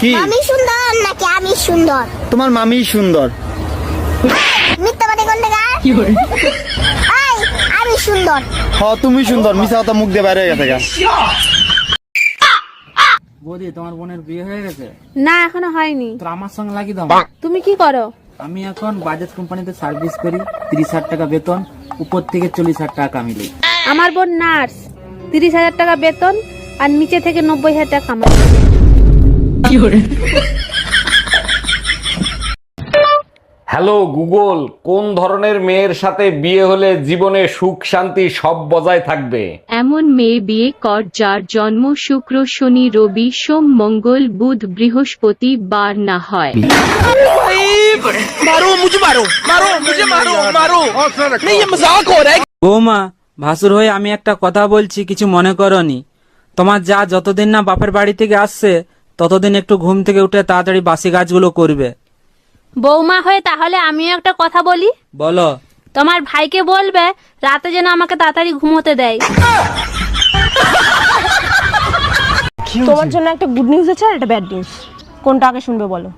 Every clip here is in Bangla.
কি? আমি সুন্দর নাকি আমি সুন্দর? তোমার মামি সুন্দর। মিথ্যাবাদী কোন টাকা এই আমি সুন্দর। হ তুমি সুন্দর কথা মুখ দিয়ে বাইরে গেছে গা। বৌদি তোমার বোনের বিয়ে হয়ে গেছে? না এখনও হয়নি। তো আমার সঙ্গে দাও। তুমি কি করো? আমি এখন বাজাজ কোম্পানিতে সার্ভিস করি তিরিশ হাজার টাকা বেতন উপর থেকে চল্লিশ হাজার টাকা কামিলি আমার বোন নার্স তিরিশ হাজার টাকা বেতন আর নিচে থেকে নব্বই হাজার টাকা কামাই। হ্যালো গুগল কোন ধরনের মেয়ের সাথে বিয়ে হলে জীবনে সুখ শান্তি সব বজায় থাকবে? এমন মেয়ে বিয়ে কর যার জন্ম শুক্র শনি রবি সোম মঙ্গল বুধ বৃহস্পতি বার না হয়। বৌমা ভাসুর হয়ে আমি একটা কথা বলছি কিছু মনে করনি। তোমার যা যতদিন না বাপের বাড়ি থেকে আসছে ততদিন একটু ঘুম থেকে উঠে তাড়াতাড়ি বাসি কাজগুলো করবে। বৌমা হয়ে তাহলে আমিও একটা কথা বলি? বলো। তোমার ভাইকে বলবে রাতে যেন আমাকে তাড়াতাড়ি ঘুমোতে দেয়। তোমার জন্য একটা গুড নিউজ আছে আর একটা ব্যাড নিউজ কোনটা আগে শুনবে বলো?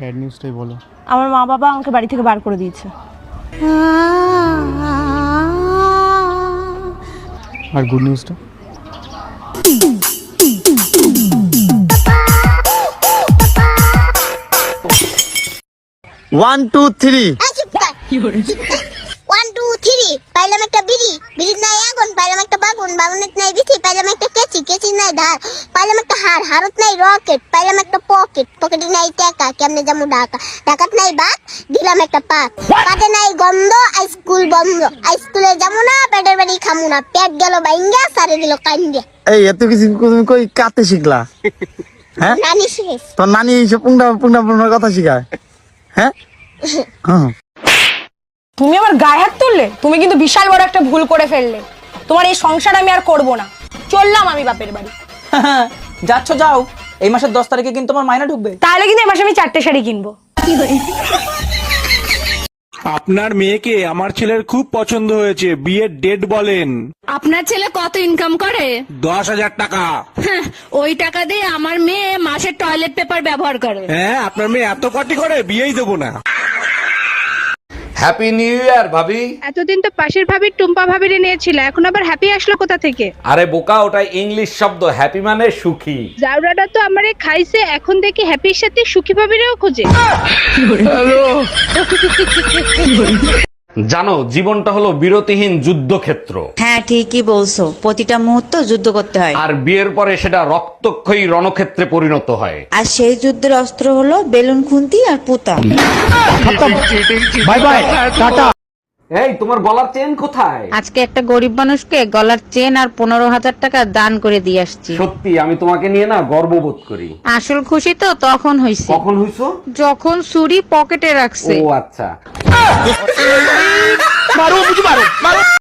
ব্যাড নিউজটাই বলো। আমার মা বাবা আমাকে বাড়ি থেকে বার করে দিয়েছে। আর গুড নিউজটা one two three one two three পাইলাম একটা বিড়ি। বিড়ির নাই আগুন পাইলাম একটা বাগুন। বাগুনের নাই বিথি পাইলাম একটা কেচি। কেচি নাই ধার। পাইলাম একটা হার হারত নাই রকেট। পাইলাম একটা পকেট। পকেটে নাই টাকা। কেমনে যাব ঢাকা? ঢাকাত নাই বাত দিলাম একটা পাত। পাতে নাই গন্ধ আই স্কুল বন্ধ। আই স্কুলে যাব না পেটের বাড়ি খামু না। পেট গেল বাইঙ্গা সারে দিল কান্দিয়া এই এত কিছু তুমি কই কাতে শিখলা? হ্যাঁ? নানি শেষ। তোর নানি এইসব পুংটা পুংটা পুংটার কথা শিখায়। হ্যাঁ? হ্যাঁ। তুমি আমার গায়ে হাত তুললে? তুমি কিন্তু বিশাল বড় একটা ভুল করে ফেললে। তোমার এই সংসার আমি আর করব না। চললাম আমি বাপের বাড়ি। যাচ্ছ যাও। এই মাসের দশ তারিখে কিন্তু তোমার মাইনা ঢুকবে। তাহলে কিন্তু এই মাসে আমি চারটে শাড়ি কিনবো। আপনার মেয়েকে আমার ছেলের খুব পছন্দ হয়েছে বিয়ের ডেট বলেন। আপনার ছেলে কত ইনকাম করে? দশ হাজার টাকা। হ্যাঁ, ওই টাকা দিয়ে আমার মেয়ে মাসের টয়লেট পেপার ব্যবহার করে। হ্যাঁ আপনার মেয়ে এত কটি করে বিয়েই দেবো না। হ্যাপি নিউ ইয়ার ভাবি। এতদিন তো পাশের ভাবির টুম্পা ভাবি রে নিয়েছিল এখন আবার হ্যাপি আসলো কোথা থেকে? আরে বোকা ওটা ইংলিশ শব্দ হ্যাপি মানে সুখী। জাউরাটা তো আমারে খাইছে এখন দেখি হ্যাপির সাথে সুখী ভাবিরেও খোঁজে। জানো জীবনটা হলো বিরতিহীন যুদ্ধক্ষেত্র। হ্যাঁ ঠিকই বলছো। প্রতিটা মুহূর্ত যুদ্ধ করতে হয়। আর বিয়ের পরে সেটা রক্তক্ষয়ী রণক্ষেত্রে পরিণত হয়। আর সেই যুদ্ধের অস্ত্র হলো বেলুন খুন্তি আর পুতা। Bye bye tata. এই তোমার গলার চেন কোথায়? আজকে একটা গরিব মানুষকে গলার চেন আর পনেরো হাজার টাকা দান করে দিয়ে আসছি। সত্যি আমি তোমাকে নিয়ে না গর্ববোধ করি। আসল খুশি তো তখন হইছে। কখন হইছো? যখন ছুরি পকেটে রাখছে। ও আচ্ছা।